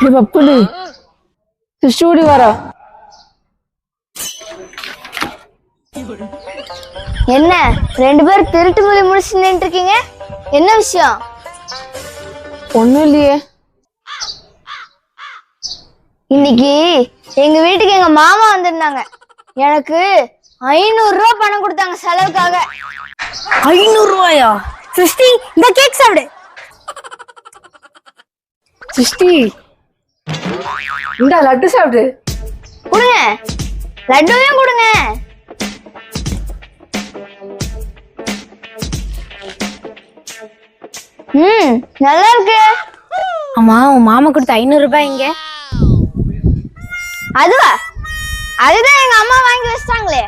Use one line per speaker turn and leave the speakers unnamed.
இது பப்புனு சிருஷ்டி ஓடி வரா
என்ன? ரெண்டு பேரும் திருட்டு மொழி முடிச்சு நின்னுட்டு இருக்கீங்க என்ன விஷயம்?
ஒண்ணும் இல்லையே.
இன்னைக்கு எங்க வீட்டுக்கு எங்க மாமா வந்திருந்தாங்க. எனக்கு ஐநூறு ரூபாய் பணம் கொடுத்தாங்க செலவுக்காக.
ஐநூறு ரூபாயா? சிருஷ்டி இந்த கேக் சாப்பிடு.
சிருஷ்டி இந்தா லட்டு சாப்பிடு.
கொடுங்க. லட்டுவையும் கொடுங்க. ம் நல்லா இருக்கு.
ஆமா உன் மாமா கொடுத்த ஐநூறு ரூபாய் இங்க.
அதுவா? அதுதான் எங்க அம்மா வாங்கி வச்சிட்டாங்களே.